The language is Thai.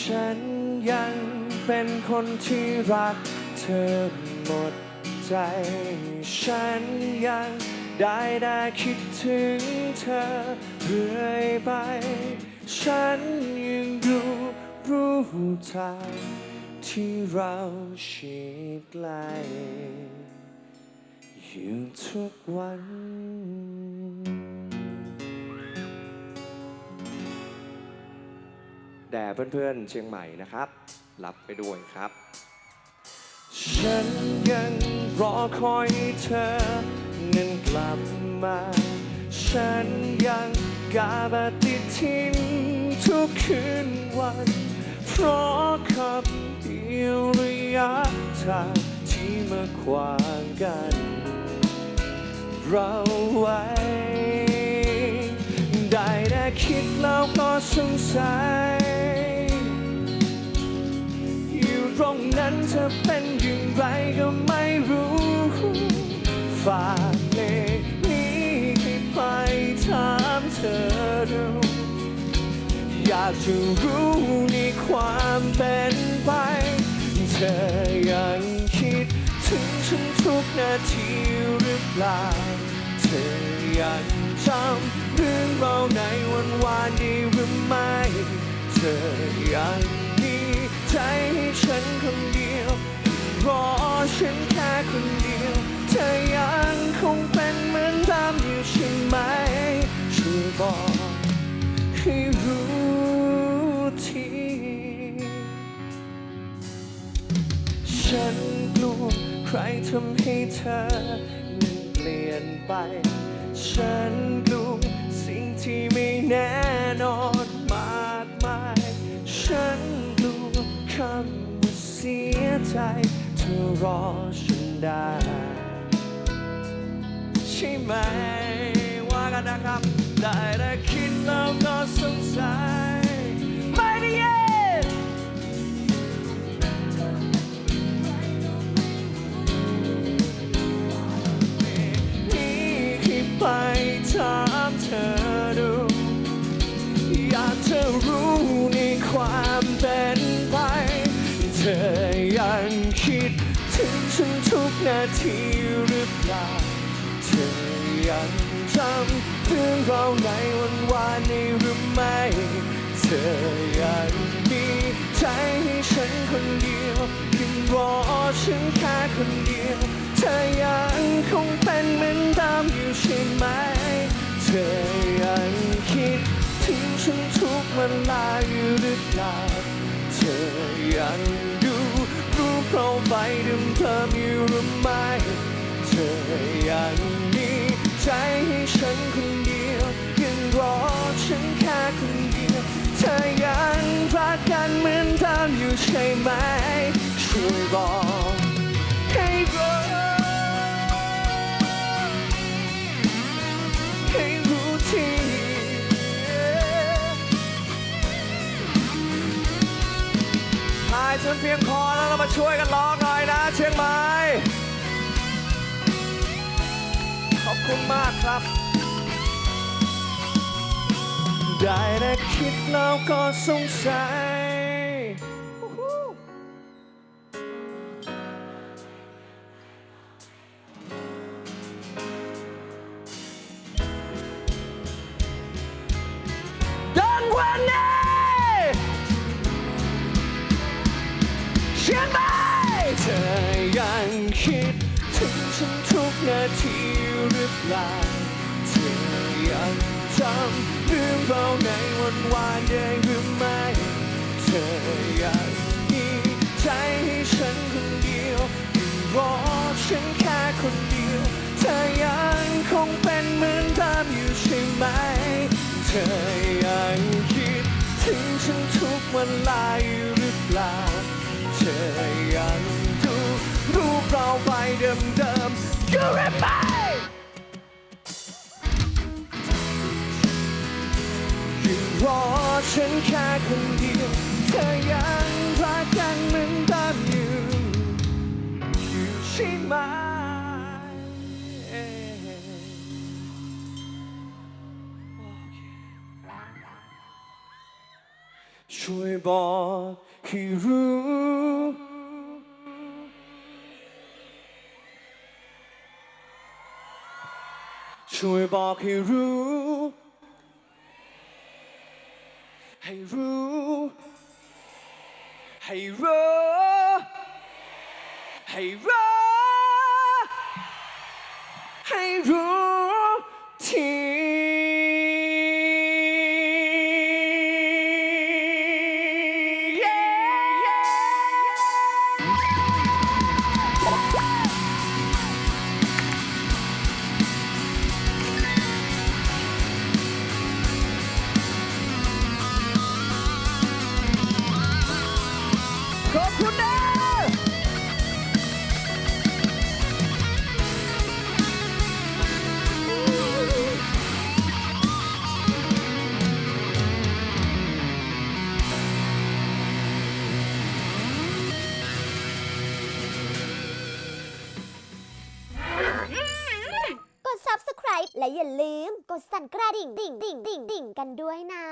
ฉันยังเป็นคนที่รักเธอหมดใจ ฉันยังได้แต่คิดถึงเธอเรื่อยไป ฉันยังดูรู้ทางที่เราชิดไกลอยู่ทุกวัน แด่เพื่อนๆเชียงใหม่นะครับ รับไปด้วยครับ ฉันยังรอคอยเธอนั้นกลับมา ฉันยังกาบติดทิ้งทุกคืนวัน เพราะคำเดียวระยะทางที่มาขวางกัน เราไว้ได้แต่คิดแล้วก็สงสัย รงนั้นเธอเป็นอย่างไรก็ไม่รู้ ฝากเพลงนี้ให้ไปถามเธอดู อยากจะรู้ในความเป็นไป เธอยังคิดถึงฉันทุกนาทีหรือเปล่า เธอยังจำเรื่องเราในวันวานดีหรือไม่ เธอยัง ฉันคนเดียว รอฉันแค่คนเดียว เธอยังคงเป็นเหมือนเดิมอยู่ใช่ไหมช่วยบอกให้รู้ทีฉันกลัวใครทำให้เธอนั้นเปลี่ยนไป ฉันกลัวสิ่งที่ไม่แน่ สียใจเธอรอฉันได้ ใช่ไหมว่ากันนะครับ ได้แต่คิดแล้วก็สงสัย ยังคิดถึงฉันทุกนาทีหรือเปล่า เธอยังจำเรื่องเราในวันวานนี้หรือไม่ เธอยังมีใจให้ฉันคนเดียวยังรอฉันแค่คนเดียว เธอยังคงเป็นเหมือนเดิมอยู่ใช่ไหม เธอยังคิดถึงฉันทุกเวลาอยู่หรือเปล่า เราไปดึงเธอมอยู่หรือไม่เธอยัง จนเพียงพอแล้วเรามาช่วยกันร้องหน่อยนะ เชียงใหม่ขอบคุณมากครับ ได้แต่คิดแล้วก็สงสัยดังวันนี้ ฉันทุกนาทีหรือเปล่า เธอยังจำเรื่องเราในวันวานได้หรือไม่ เธอยังมีใจให้ฉันคนเดียวยังรอฉันแค่คนเดียว เธอยังคงเป็นเหมือนเดิมอยู่ใช่ไหม เธอยังคิดถึงฉันทุกเวลาอยู่หรือเปล่า เธอยังดูรูปเราไปเดิม ยังรอฉันแค่คนเดียว เธอยังรักกันเหมือนเดิมอยู่อยู่ใช่ไหมช่วยบอกให้รู้ ช่วยบอกให้รู้ ให้รู้ ให้รู้ให้รู้ และอย่าลืมกดสั่นกระดิ่งดิ่งดิ่งดิ่งดิ่งกันด้วยนะ